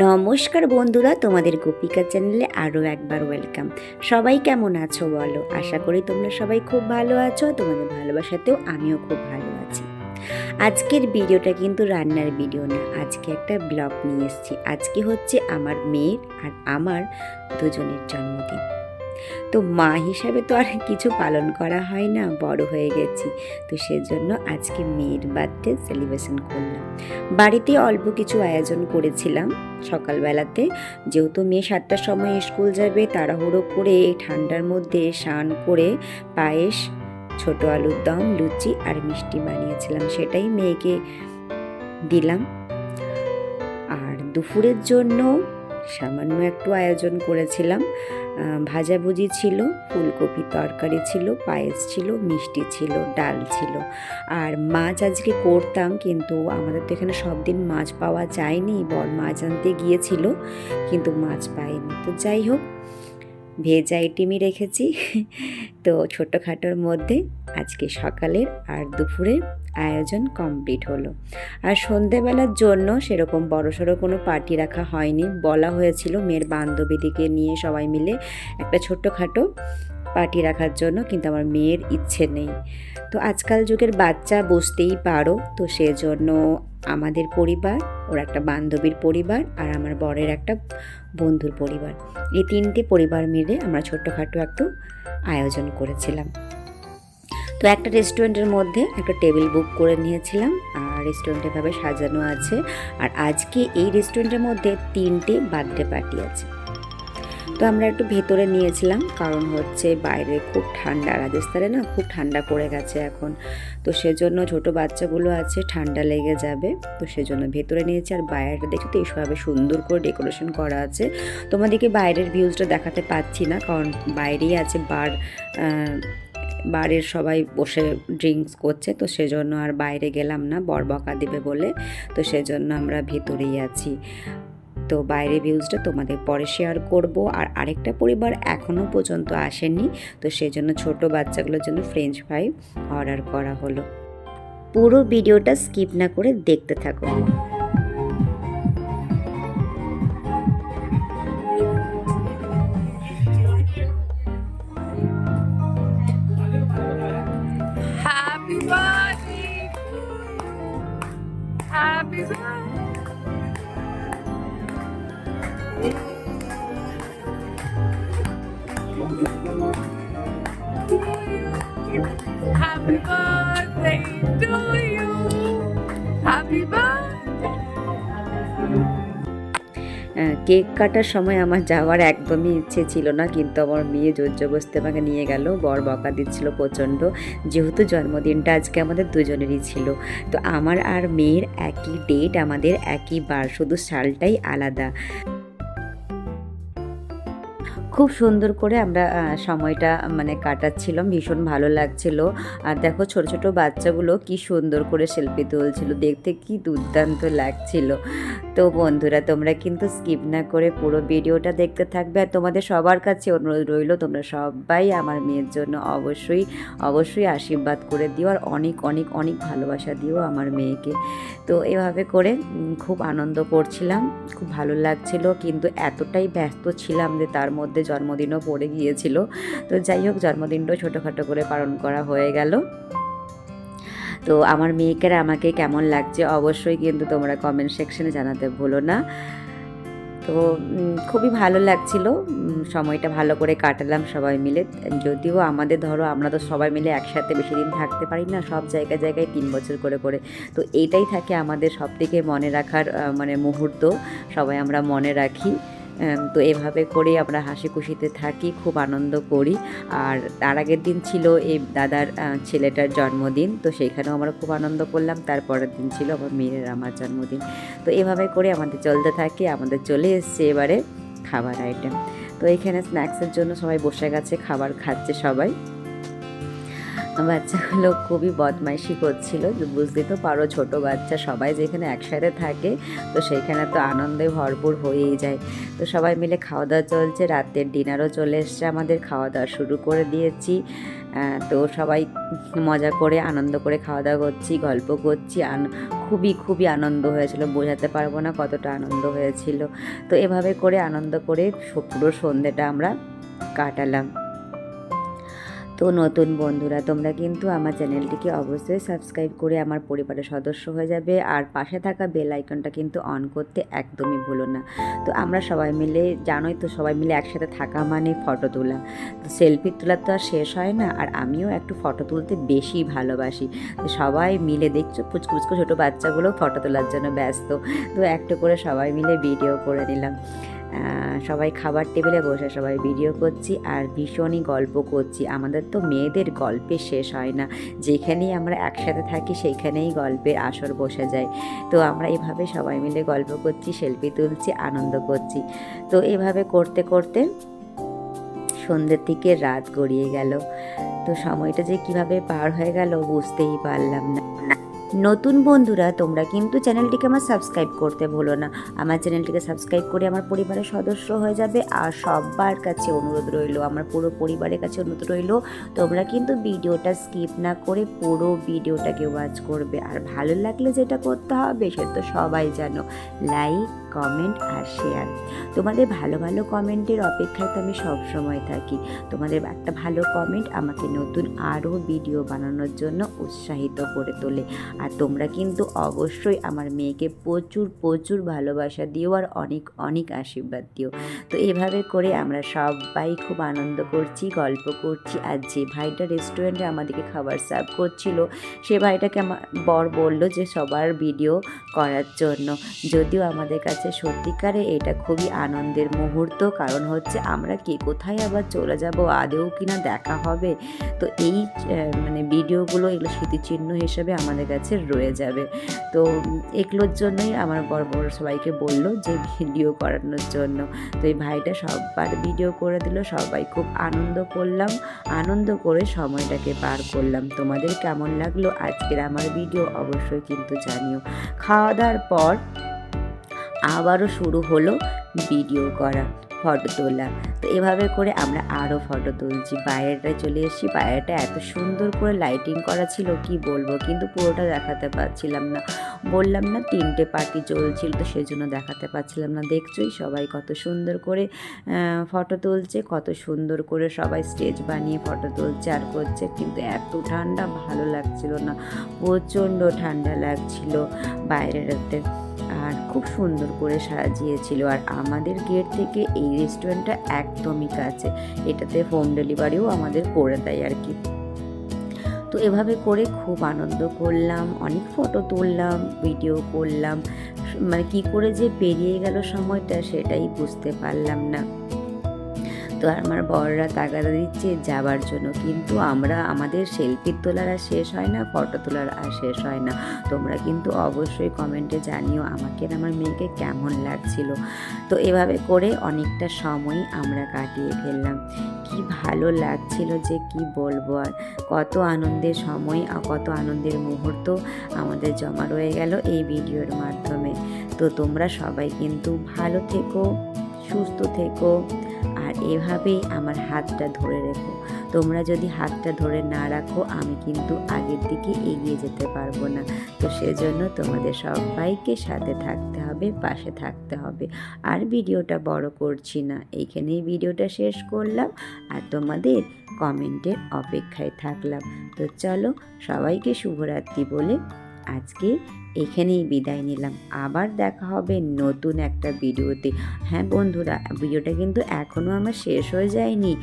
নমস্কার বন্ধুরা, তোমাদের গোপিকা চ্যানেলে আরও একবার ওয়েলকাম। সবাই কেমন আছো বলো? আশা করি তোমরা সবাই খুব ভালো আছো, তোমাদের ভালোবাসাতেও আমিও খুব ভালো আছি। আজকের ভিডিওটা কিন্তু রান্নার ভিডিও না, আজকে একটা ব্লগ নিয়ে এসেছি। আজকে হচ্ছে আমার মেয়ের আর আমার দুজনের জন্মদিন। তো মা হিসাবে তো আর কিছু পালন করা হয় না, বড় হয়ে গেছি। তো সেজন্য আজকে মেয়ের বার্থডে সেলিব্রেশন করলাম। বাড়িতে অল্প কিছু আয়োজন করেছিলাম সকালবেলাতে। যেহেতু মেয়ে সাতটার সময় স্কুল যাবে, তাড়াহুড়ো করে এই ঠান্ডার মধ্যে স্নান করে পায়েস, ছোট আলুর দম, লুচি আর মিষ্টি বানিয়েছিলাম। সেটাই মেয়েকে দিলাম। আর দুপুরের জন্য সামান্য একটু আয়োজন করেছিলাম। ভাজাভুজি ছিল, ফুলকপি তরকারি ছিল, পায়েস ছিল, মিষ্টি ছিল, ডাল ছিল। আর মাছ আজকে করতাম, কিন্তু আমাদের তো এখানে সব দিন মাছ পাওয়া যায়নি। বর মাছ আনতে গিয়েছিল, কিন্তু মাছ পাইনি। তো যাই হোক ভেজ আইটেমই রেখেছি। তো ছোটোখাটোর মধ্যে আজকে সকালের আর দুপুরের আয়োজন কমপ্লিট হলো। আর সন্ধেবেলার জন্য সেরকম বড়সড় কোনো পার্টি রাখা হয়নি। বলা হয়েছিল মেয়ের বান্ধবীদিকে নিয়ে সবাই মিলে একটা ছোট্টখাটো পার্টি রাখার জন্য কিন্তু আমার মেয়ের ইচ্ছে নেই। তো আজকাল যুগের বাচ্চা বুঝতেই পারো, তো সেজন্য আমাদের পরিবার, ওর একটা বান্ধবীর পরিবার আর আমার বরের একটা বন্ধুর পরিবার। এই তিনটে পরিবার মিলে আমরা ছোট্টখাটো একটু আয়োজন করেছিলাম। তো একটা রেস্টুরেন্টের মধ্যে একটা টেবিল বুক করে নিয়েছিলাম আর রেস্টুরেন্ট এভাবে সাজানো আছে। আর আজকে এই রেস্টুরেন্টের মধ্যে তিনটে বার্থডে পার্টি আছে। তো আমরা একটু ভেতরে নিয়েছিলাম, কারণ হচ্ছে বাইরে খুব ঠান্ডা, রাজস্থানে না খুব ঠান্ডা পড়ে গেছে এখন। তো সেজন্য ছোট বাচ্চাগুলো আছে, ঠান্ডা লেগে যাবে। তো সেজন্য ভেতরে নিয়েছি, আর বাইরেটা দেখো তো এইসবভাবে সুন্দর করে ডেকোরেশন করা আছে। তোমাদেরকে বাইরের ভিউজটা দেখাতে পাচ্ছি না, কারণ বাইরেই আছে বার বাড়ির সবাই বসে ড্রিঙ্কস করছে। তো সেজন্য আর বাইরে গেলাম না বর বকা দিবে বলে। তো সেজন্য আমরা ভেতরেই আছি। তো বাইরে ভিউজটা তোমাদের পরে শেয়ার করব। আর আরেকটা পরিবার এখনও পর্যন্ত আসেনি, তো সেই জন্য ছোটো বাচ্চাগুলোর জন্য ফ্রেঞ্চ ফ্রাই অর্ডার করা হলো। পুরো ভিডিওটা স্কিপ না করে দেখতে থাকো। Happy birthday to you. Happy birthday. Cake কাটার সময় আমার যাওয়ার একদমই ইচ্ছে ছিল না, কিন্তু আমার মেয়ে জোর জবস্তি আমাকে নিয়ে গেল, বর বকা দিচ্ছিল প্রচণ্ড যেহেতু জন্মদিনটা আজকে আমাদের দুজনেরই ছিল, তো আমার আর মেয়ের একই ডেট আমাদের একই বার, শুধু সালটাই আলাদা খুব সুন্দর করে আমরা সময়টা মানে কাটাচ্ছিলাম। ভীষণ ভালো লাগছিল। আর দেখো ছোট ছোট বাচ্চাগুলো কি সুন্দর করে সেলফি তুলছিল। দেখতে কি দুর্দান্ত লাগছিল। তো বন্ধুরা, তোমরা কিন্তু স্কিপ না করে পুরো ভিডিওটা দেখতে থাকবে। আর তোমাদের সবার কাছে অনুরোধ রইল, তোমরা সবাই আমার মেয়ের জন্য অবশ্যই অবশ্যই আশীর্বাদ করে দিও। আর অনেক অনেক অনেক ভালোবাসা দিও আমার মেয়েকে। তো এভাবে করে খুব আনন্দ করছিলাম। খুব ভালো লাগছিল। কিন্তু এতটাই ব্যস্ত ছিলাম যে তার মধ্যে জন্মদিনও পড়ে গিয়েছিল। তো যাই হোক জন্মদিনটাও ছোটোখাটো করে পালন করা হয়ে গেল। তো আমার মেয়েকে আমাকে কেমন লাগছে অবশ্যই কিন্তু তোমরা কমেন্ট সেকশনে জানাতে ভুলো না। তো খুবই ভালো লাগছিল। সময়টা ভালো করে কাটালাম সবাই মিলে। যদিও আমাদের ধরো আমরা তো সবাই মিলে একসাথে বেশি দিন থাকতে পারি না, সব জায়গায় জায়গায় তিন বছর করে করে। তো এইটাই থাকে আমাদের সব থেকে মনে রাখার মানে মুহূর্ত। সবাই আমরা মনে রাখি। তো এভাবে করে আমরা হাসি খুশিতে থাকি, খুব আনন্দ করি। আর তার আগের দিন ছিল এই দাদার ছেলেটার জন্মদিন, তো সেইখানেও আমরা খুব আনন্দ করলাম। তারপরের দিন ছিল আমার মেয়ের, আমার জন্মদিন। তো এভাবে করে আমাদের চলতে থাকে, আমাদের চলে এসছে এবারে খাবার আইটেম তো এইখানে স্ন্যাক্সের জন্য সবাই বসে গেছে, খাবার খাচ্ছে সবাই। বাচ্চাগুলো খুবই বদমাইশি করছিল। বুঝতে তো পারো ছোট বাচ্চা, সবাই যেখানে একসাথে থাকে, তো সেইখানে তো আনন্দে ভরপুর হয়েই যায়। তো সবাই মিলে খাওয়া দাওয়া চলছে, রাতের ডিনারও চলে এসছে আমাদের খাওয়া দাওয়া শুরু করে দিয়েছি। তো সবাই মজা করে, আনন্দ করে খাওয়া দাওয়া করছি, গল্প করছি। আন- খুবই খুবই আনন্দ হয়েছিল, বোঝাতে পারব না কতটা আনন্দ হয়েছিল। তো এভাবে করে, আনন্দ করে পুরো সন্ধ্যেটা আমরা কাটালাম। তো নতুন বন্ধুরা, তোমরা কিন্তু আমার চ্যানেলটিকে অবশ্যই সাবস্ক্রাইব করে আমার পরিবারের সদস্য হয়ে যাবে। আর পাশে থাকা বেল আইকনটা কিন্তু অন করতে একদমই ভুলো না। তো আমরা সবাই মিলে, জানোই তো সবাই মিলে একসাথে থাকা মানে ফটো তোলা। তো সেলফি তোলা তো আর শেষ হয় না, আর আমিও একটু ফটো তুলতে বেশি ভালোবাসি। তো সবাই মিলে দেখছ, পুচকু পুচকু ছোটো বাচ্চাগুলো ফটো তোলার জন্য ব্যস্ত। তো একটু করে সবাই মিলে ভিডিও করে নিলাম। সবাই খাবার টেবিলে বসে সবাই ভিডিও করছি আর ভীষণই গল্প করছি। আমাদের তো মেয়েদের গল্পে শেষ হয় না। যেখানেই আমরা একসাথে থাকি সেইখানেই গল্পের আসর বসে যায়। তো আমরা এভাবে সবাই মিলে গল্প করছি সেলফি তুলছি, আনন্দ করছি। তো এভাবে করতে করতে সন্ধ্যের দিকে রাত গড়িয়ে গেল। তো সময়টা যে কীভাবে পার হয়ে গেল বুঝতেই পারলাম না। নতুন বন্ধুরা, তোমরা কিন্তু চ্যানেলটিকে আমার সাবস্ক্রাইব করতে ভুলো না। আমার চ্যানেলটিকে সাবস্ক্রাইব করে আমার পরিবারের সদস্য হয়ে যাবে আর সবার কাছে অনুরোধ রইল, আমার পুরো পরিবারের কাছে অনুরোধ রইল, তোমরা কিন্তু ভিডিওটা স্কিপ না করে পুরো ভিডিওটাকে ওয়াচ করবে। আর ভালো লাগলে যেটা করতে হবে সে তো সবাই জানো। লাইক কমেন্ট আর শেয়ার তোমাদের ভালো ভালো কমেন্টের অপেক্ষায় তো আমি সবসময় থাকি। তোমাদের একটা ভালো কমেন্ট আমাকে নতুন আরও ভিডিও বানানোর জন্য উৎসাহিত করে তোলে। আর তোমরা কিন্তু অবশ্যই আমার মেয়েকে প্রচুর প্রচুর ভালোবাসা দিও আর অনেক অনেক আশীর্বাদ দিও। তো এভাবে করে আমরা সবাই খুব আনন্দ করছি, গল্প করছি। আর যে ভাইটা রেস্টুরেন্টে আমাদেরকে খাবার সার্ভ করছিল, সে ভাইটাকে আমার বর বলল যে সবার ভিডিও করার জন্য। যদিও আমাদের কাছে সত্যিকারে এটা খুবই আনন্দের মুহূর্ত, কারণ হচ্ছে আমরা কে কোথায় আবার চলে যাব আদেও কিনা দেখা হবে। তো এই মানে ভিডিওগুলো এগুলো স্মৃতিচিহ্ন হিসেবে আমাদের কাছে রয়ে যাবে। তো এগুলোর জন্যই আমার বড় বড় সবাইকে বলল যে ভিডিও করানোর জন্য। তো এই ভাইটা সববার ভিডিও করে দিল, সবাই খুব আনন্দ করলাম। আনন্দ করে সময়টাকে পার করলাম। তোমাদের কেমন লাগল আজকের আমার ভিডিও অবশ্যই কিন্তু জানিও। খাওয়া দাওয়ার পর আবারও শুরু হলো ভিডিও করা ফটো তোলা। তো এভাবে করে আমরা আরও ফটো তুলছি। বাইরেটায় চলে এসেছি। বাইরেটা এত সুন্দর করে লাইটিং করা ছিল, কি বলব? কিন্তু পুরোটা দেখাতে পারছিলাম না। বললাম না, তিনটে পার্টি চলছিল, তো সেজন্য দেখাতে পারছিলাম না। দেখছোই সবাই কত সুন্দর করে ফটো তুলছে, কত সুন্দর করে সবাই স্টেজ বানিয়ে ফটো তুলছে আর করছে। কিন্তু এত ঠান্ডা, ভালো লাগছিল না। প্রচণ্ড ঠান্ডা লাগছিল বাইরেটাতে আর খুব সুন্দর করে সাজিয়েছিল। আর আমাদের গেট থেকে এই রেস্টুরেন্টটা একদমই কাছে। এটাতে হোম ডেলিভারিও আমাদের করে দেয় আর কি। তো এভাবে করে খুব আনন্দ করলাম, অনেক ফটো তুললাম, ভিডিও করলাম। মানে কি করে যে পেরিয়ে গেল সময়টা সেটাই বুঝতে পারলাম না। তো আমার বড়রা তাগাদা দিচ্ছে যাবার জন্য। কিন্তু আমরা আমাদের সেলফি তোলার আর শেষ হয় না ফটো তোলার আর শেষ হয় না। তোমরা কিন্তু অবশ্যই কমেন্টে জানিও আমাকে আমার মেয়েকে কেমন লাগছিল। তো এভাবে করে অনেকটা সময় আমরা কাটিয়ে ফেললাম। কি ভালো লাগছিল যে কি বলব আর। কত আনন্দের সময় কত আনন্দের মুহূর্ত আমাদের জমা রয়ে গেল এই ভিডিওর মাধ্যমে। তো তোমরা সবাই কিন্তু ভালো থেকো, সুস্থ থেকো। আর এভাবেই আমার হাতটা ধরে রেখো। তোমরা যদি হাতটা ধরে না রাখো, আমি কিন্তু আগের দিকে এগিয়ে যেতে পারব না। তো সেজন্য তোমাদের সবাইকে সাথে থাকতে হবে, পাশে থাকতে হবে। আর ভিডিওটা বড় করছি না। এইখানেই ভিডিওটা শেষ করলাম আর তোমাদের কমেন্টের অপেক্ষায় থাকলাম। তো চলো সবাইকে শুভরাত্রি বলে আজকে এখানেই বিদায় নিলাম। আবার দেখা হবে নতুন একটা ভিডিওতে। হ্যাঁ বন্ধুরা, ভিডিওটা কিন্তু এখনও আমার শেষ হয়ে যায়নি।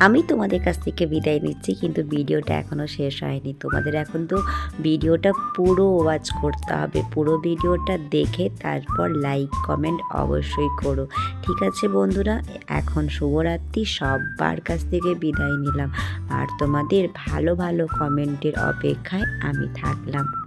আমি তোমাদের কাছ থেকে বিদায় নিচ্ছি, কিন্তু ভিডিওটা এখনও শেষ হয়নি। তোমাদের এখন তো ভিডিওটা পুরো ওয়াচ করতে হবে। পুরো ভিডিওটা দেখে তারপর লাইক কমেন্ট অবশ্যই করো। ঠিক আছে বন্ধুরা? এখন শুভরাত্রি। সবার কাছ থেকে বিদায় নিলাম। আর তোমাদের ভালো ভালো কমেন্টের অপেক্ষায় আমি থাকলাম।